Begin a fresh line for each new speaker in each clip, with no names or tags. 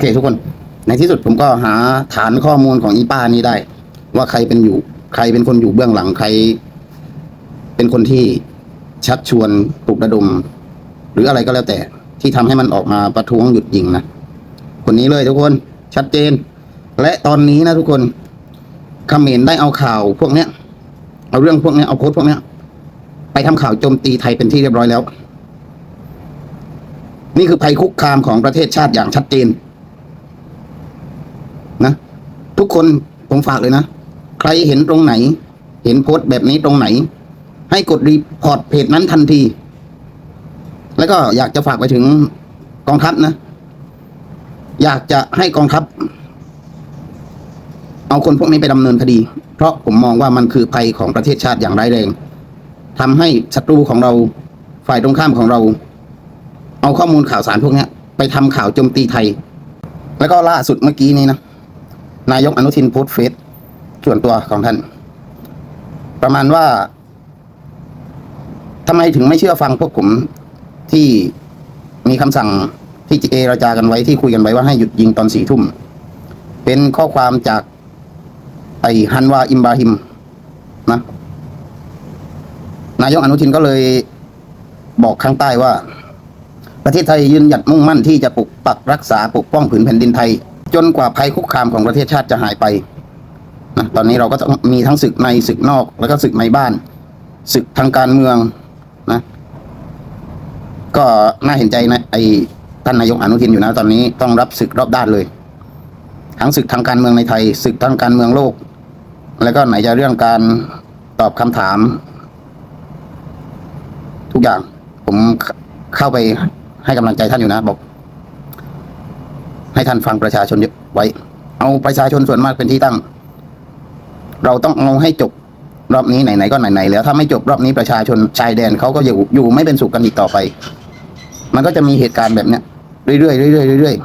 เคทุกคน ในที่สุดผมก็หาฐานข้อมูลของอีป้านี้ได้ ว่าใครเป็นอยู่ ใครเป็นคนอยู่เบื้องหลังใคร เป็นคนที่ชักชวนปลุกระดม หรืออะไรก็แล้วแต่ ที่ทำให้มันออกมาประท้วงหยุดยิงนะคนนี้เลยทุกคนชัดเจน และตอนนี้นะทุกคนขมรได้เอาข่าวพวกเนี้ย เอาเรื่องพวกเนี้ยเอาโพสพวกเนี้ย ไปทำข่าวโจมตีไทยเป็นที่เรียบร้อยแล้ว นี่คือภัยคุกคามของประเทศชาติอย่างชัดเจน นะทุกคนผมฝากเลยนะ ใครเห็นตรงไหน เห็นโพสต์แบบนี้ตรงไหน ให้กดรีพอร์ตเพจนั้นทันที แล้วก็อยากจะฝากไปถึงกองทัพนะ อยากจะให้กองทัพ เอาคนพวกนี้ไปดำเนินคดี เพราะผมมองว่ามันคือภัยของประเทศชาติอย่างร้ายแรงทำให้ศัตรูของเราฝ่ายตรงข้ามของเรา เอาข้อมูลข่าวสารพวกนี้ไปทำข่าวโจมตีไทย แล้วก็ล่าสุดเมื่อกี้นี้นะ นายกอนุทินโพสต์เฟซส่วนตัวของท่าน ประมาณว่าทำไมถึงไม่เชื่อฟังพวกผมที่มีคำสั่งที่เจรจากันไว้ที่คุยกันไว้ว่าให้หยุดยิงตอนสี่ทุ่ม เป็นข้อความจากไอฮันวาอิมบาฮิมนะ นายกอนุทินก็เลยบอกข้างใต้ว่า ประเทศไทยยืนหยัดมุ่งมั่นที่จะปกปักรักษาปกป้องผืนแผ่นดินไทย จนกว่าภัยคุกคามของประเทศชาติจะหายไปนะตอนนี้เราก็ต้องมีทั้งศึกในศึกนอกแล้วก็ศึกในบ้าน ศึกทางการเมืองนะ ก็น่าเห็นใจนะไอ้ท่านนายกอนุทินอยู่นะตอนนี้ต้องรับศึกรอบด้านเลย ทั้งศึกทางการเมืองในไทย ศึกทางการเมืองโลก แล้วก็ไหนจะเรื่องการตอบคำถาม ทุกอย่างผมเข้าไปให้กำลังใจท่านอยู่นะบอก ให้ท่านฟังประชาชนไว้ เอาประชาชนส่วนมากเป็นที่ตั้ง เราต้องเอาให้จบรอบนี้ไหนๆก็ไหนๆแล้วถ้าไม่จบรอบนี้ประชาชนชายแดนเขาก็อยู่อยู่ไม่เป็นสุขกันอีกต่อไป มันก็จะมีเหตุการณ์แบบเนี้ยเรื่อยๆเรื่อยๆเรื่อย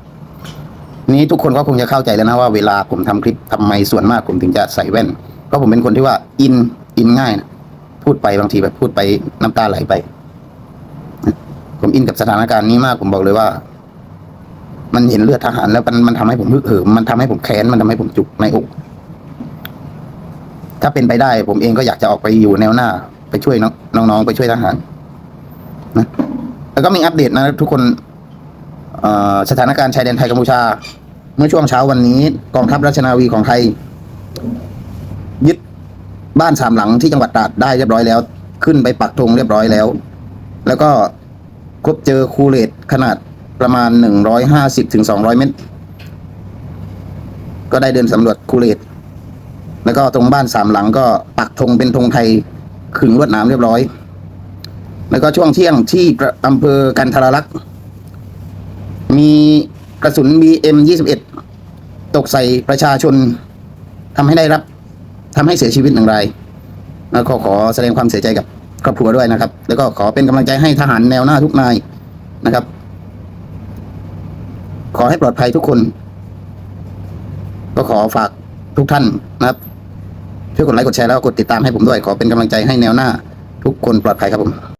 ๆนี้ทุกคนก็คงจะเข้าใจแล้วนะว่าเวลาผมทำคลิปทำไมส่วนมากผมถึงจะใส่แว่น เพราะผมเป็นคนที่ว่าอินอินง่ายนะพูดไปบางทีแบบพูดไปน้ำตาไหลไป ผมอินกับสถานการณ์นี้มากผมบอกเลยว่า มันเห็นเลือดทหารแล้วมันมันทำให้ผมฮึกเหิมมันทำให้ผมแค้นมันทำให้ผมจุกในอก ถ้าเป็นไปได้ ผมเองก็อยากจะออกไปอยู่แนวหน้า ไปช่วยน้องน้องๆไปช่วยทหารนะแล้วก็มีอัปเดตนะทุกคนสถานการณ์ชายแดนไทยกัมพูชา เมื่อช่วงเช้าวันนี้กองทัพราชนาวีของไทย ยึดบ้านสามหลังที่จังหวัดตราดได้เรียบร้อยแล้ว ขึ้นไปปักธงเรียบร้อยแล้ว แล้วก็พบเจอคูเลตขนาด ประมาณหนึ่งร้อยห้าสิบถึงสองร้อยเมตร ก็ได้เดินสำรวจคูเลตแล้วก็ตรงบ้านสามหลังก็ปักธงเป็นธงไทยขึงลวดหนามเรียบร้อย แล้วก็ช่วงเที่ยงที่อำเภอกันทรลักษณ์มีกระสุน BM 21 ตกใส่ประชาชนทำให้ได้รับทำให้เสียชีวิตหนึ่งรายแล้วก็ขอแสดงความเสียใจกับครอบครัวด้วยนะครับ แล้วก็ขอเป็นกำลังใจให้ทหารแนวหน้าทุกนายนะครับ ขอให้ปลอดภัยทุกคน ก็ขอฝากทุกท่านนะครับช่วยกดไลค์กดแชร์แล้วก็กดติดตามให้ผมด้วย ขอเป็นกำลังใจให้แนวหน้า ทุกคนปลอดภัยครับผม